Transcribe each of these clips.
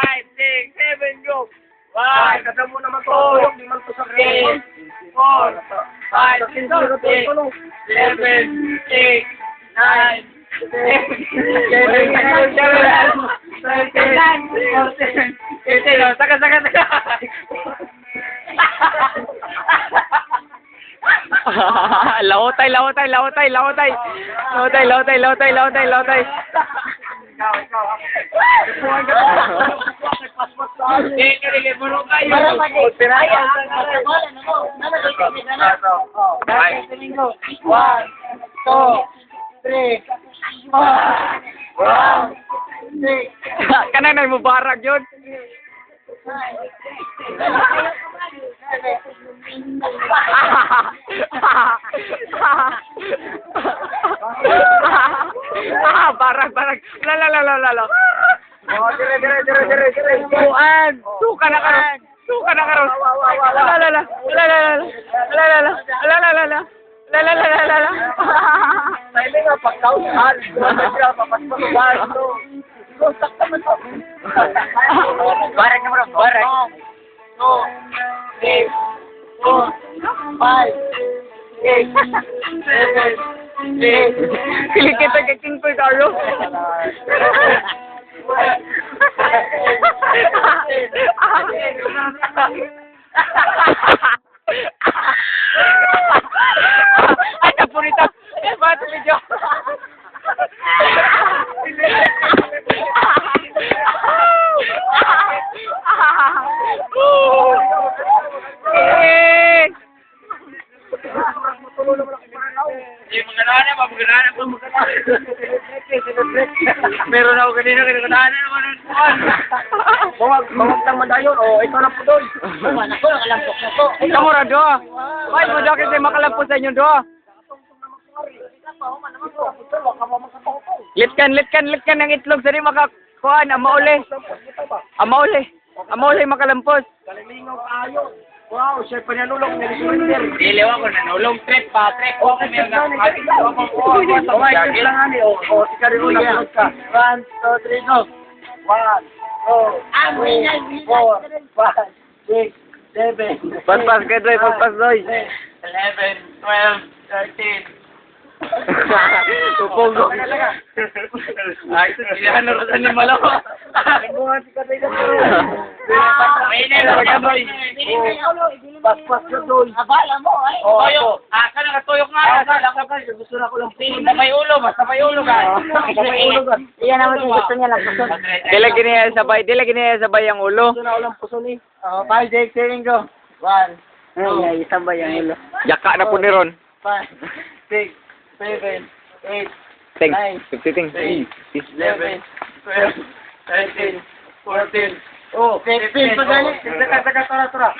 Five, six, seven, go. Kada mo naman to. Di man to sa three, four, five, six, seven. Oh, Saka, saka, saka. lawotay, lawotay, lawotay, lawotay. Lawotay, lawotay, lawotay, lawotay, lawotay. Ikaw, ikaw. Kupuhan ka pa. Kailangan mo rin kayo. Para pa din. Tira Ay, ka. ah, wala na mo. Nana, dito, dito na. Five. One, two, three, four, five, six, Kanang na mo barag yun. Ah, barag, barag. La, la, la, la, la, la. Oh, dire, dire, dire, dire, dire. Tuan, suka na karon. Suka na karon. La, la, la, la. La, la, la, la. La, la, la. La, la, la, la. La, la, la, la, la, la. Dahil nga, pagkausahan, wala siya, papaspasan, no. Ikaw, sakta mo to. Barag na mo rin, barag. Two, three, four, five, six, seven, eight, Kilig kita kay King Koy Carlo. Ay, napunita. Eh, ba't medyo? Yung mga nana, mabagana ko Meron ako kanina, kinakatahan na naman ang buwan. Bawag, bawag tang madayon, o, ikaw na po doon. Wala ko, nakalampok na ko. Ikaw mo ra do. Ay, mo daw kasi makalampos sa inyo do. Litkan, litkan, litkan ng itlog sa di makakuan, amauli. Amauli. Amauli makalampos. Kalilingaw kayo. Wow, siya pa nanulong ni Surrender. Dili ako nanulong trip pa, trip. Okay, may nakakati ko ako. Okay, kailangan ni o o si Karino na ka. One, two, three, go. One, two, three, four, five, six, seven, Paspas kay Doy, paspas Doy. eleven, twelve, thirteen. Tupogo. Ay, sila na rin. Buhat Katay na May nila ka boy. Paspas ka doy. Abala mo, ay. Oh, toyo. Ah, ka nakatuyok nga. Ko kasi gusto na ko lang pin. Sa may ulo, basta may ulo ka. Sa may ulo ka. Iyan naman yung gusto niya lang. Dila gini sabay, dila gini sabay ang ulo. Gusto na ko lang puso ni. Oh, five, six, seven, go. One, Ay, ay, sabay ang ulo. Yaka na po ni Ron. five, six, seven, eight, Nine. 50 ting. eleven, twelve, thirteen, fourteen. Oh, fifteen pa gani. Saka, saka, tara, tara.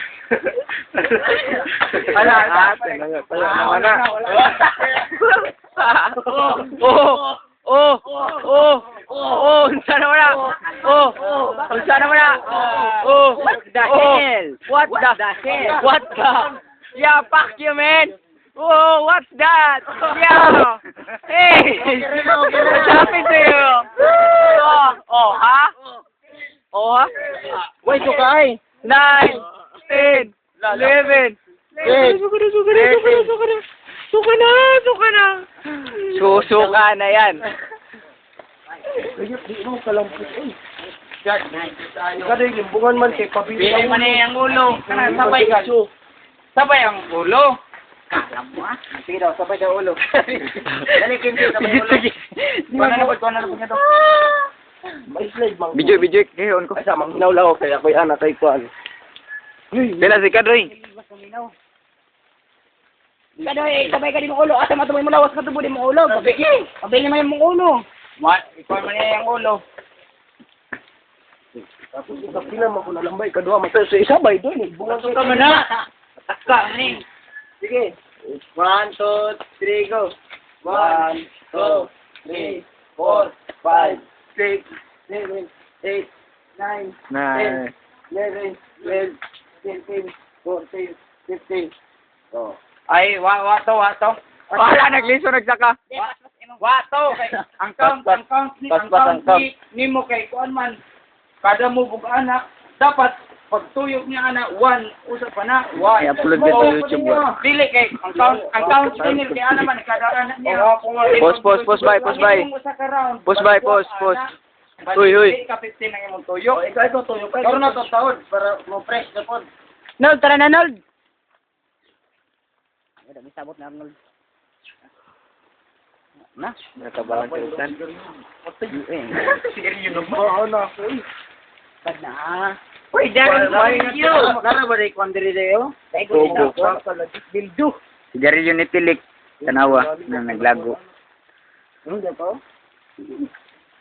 Ala, ala. Wala. Oh, oh, oh, oh, unsa na wala? Oh, unsa na wala? Oh, what the hell? What the hell? What the? Yeah, fuck you, man. Oh, what's that? Yeah. Hey, what's happened to you? Oh, oh, ha? Oh? Wait, kay. Nine, ten, eleven, Eight, Suka na, suka na, suka na, suka na. Suka na, suka na. Susuka na yan. Ayun, di mo kalampot. Uy. Jack, kada yung limbungan man kay pabili. Pili mo na yung ulo. Kana, sabay ka. Sabay ang ulo. Sige daw, sabay daw ulo. Dali, Kimchi, sabay ulo. Kuha na napod, kuha na napod niya to. May slide, mang. Bidyo, bidyo, kayon ko. Ay, sa mang hinawlaw kaya ako'y anak kay Kuan. Dila si Kadroy. Kada eh, sabay ka din mo ulo. Asa matumoy mo lawas ka tubo din mo ulo. Pabili. Pabili mo yung ulo. What? Mo na yung ulo. Tapos ikaw pila mo ko nalambay kadua man sa isabay doon eh. Bungan Ito mo na. Taka, ni. Sige. One, two, three, go. One, two, three, four, five, six, seven, eight, nine, Na. eleven, twelve, thirteen, fourteen, fifteen. Oh. Ay, wa, wato, wato. Wala, nagliso, nagsaka. Wato kay ang count ang count ni ang count count. ni nimo kay kuan man kada mo bug anak dapat pagtuyok niya ana one usa pa na one I-upload ka sa YouTube, boy. dili kay ang count ang count ni kay ana man kada anak niya Pause, pause, pause, bye, pause, bye. Ka. Pause, bye, pause. Balik, Huy, huy. ka 15 ang imong tuyok Ikaw ito, tuyo pa. karon na to taon para mo fresh na pod Nold, tara na, Nold. Ay, dami sabot na, Nold. Na, Nakabalan sa utan. Oo na ako eh. bad na. Uy, dyan ang yun. Kala ba rin kung diri dayo? Tubo. Bildo. Dari yun itilik. Tanawa na naglago. Ano dyan po? Oh?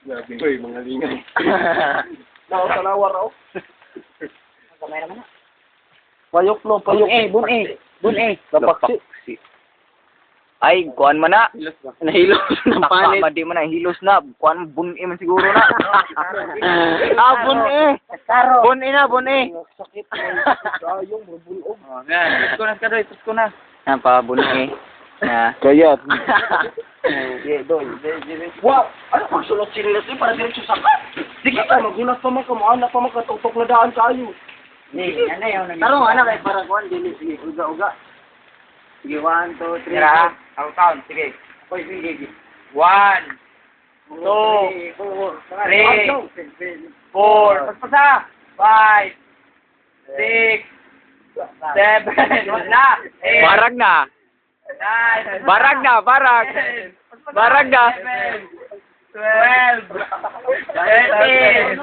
Grabe. Uy, mga lingay. Nakasalawa raw. Kamera mo na. Payok lo, payok. Bun eh, bun eh. Bun eh. Lapaksi. Lapaksi. Ay, kuan man na. Nahilos na palit. Di man na, hilos na. Kuan, bun man siguro na. ah, bun eh. Karo. Bun eh na, bun eh. Sakit. Ayong, mabulog. Oh, yan. Tusko na ka doy, tusko na. Yan pa, bun eh. Ah. Kaya. Yeah, doy. Wow! Ano pag sulot sila eh, para diretso sa kat? Sige ka, magulat pa man ka, maanak pa man ka, tuktok na daan kayo. Ni, ano yun? Tarong anak kay para kuan dili sige uga-uga. Sige, one, two, three. Tira, count count, sige. Oy, sige, sige. One, two, three, four, pagpasa, five, six, seven, na, eight, Barag na. nine, Barag na, barag. Barag na. eleven, twelve, thirteen,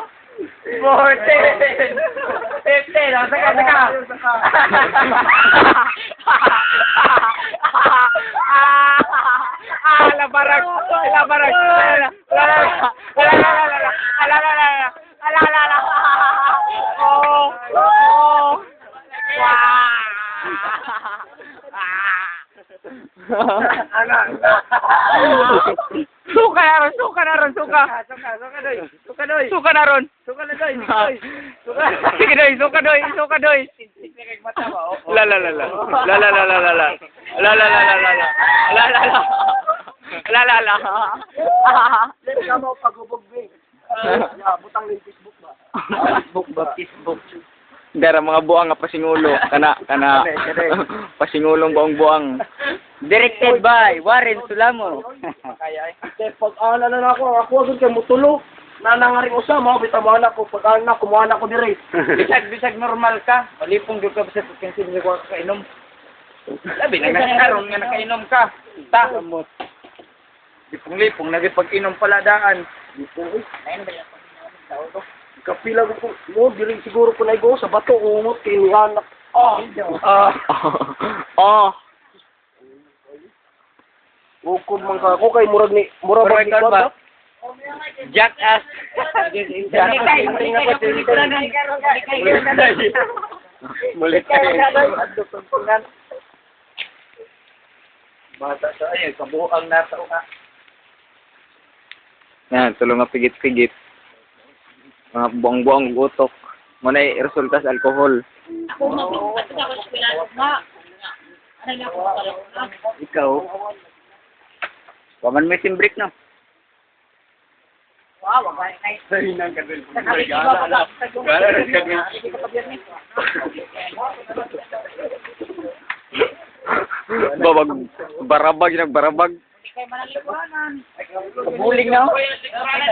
fourteen, fifteen, oh, saka, saka. Oh. Oh. Suka na ron, suka na ron, suka. Suka, suka, doy. Suka, doy. Suka na ron. Suka na, doy. Suka. Sige doy, suka doy, suka doy. Oh? La la la la. La la la la la la. La la la la la la. La la la. La la la. Dili ka mo pagubog, be. Ya, butang ng Facebook ba? Facebook ba? Facebook. Dara mga buang nga pasingulo. Kana, kana. Pasingulong buang buang. Directed by Warren Sulamo. Kaya pag ala na ako, ako agad kay mutulo. Nanangaring usa, mo bitamaan ako pag ana kumuha na ako dire. Bisag, bisag normal ka. Malipong gyud ka bisag kinsin ni ko kainom. Labi na nakaroon nga nakainom ka. Ta. Lipong-lipong, nagipag-inom pala daan. Lipong, uy, ayun ba yung pag-inom? Kapila ko po, no, diri siguro ko na go sa bato, umot, kinuhanak. Oh, ah, ah. Bukod man ka ako kay murag ni murag ba ni ba? Jackass. Mulit kayo. Eh. Bata sa ayo, kabuang nasa uka. Yan, tulong nga pigit-pigit. Mga buang-buang gutok. Muna ay resulta sa alkohol. Ako nga, kasi ako sa kilala nga. Ano na ako sa Ikaw? Paman may simbrik na. Wow, wag ka kayo. Sa hinang kadal po. Gala na. Gala na. Babag, barabag, nagbarabag. Kay manang libuhanan. Kabuling na.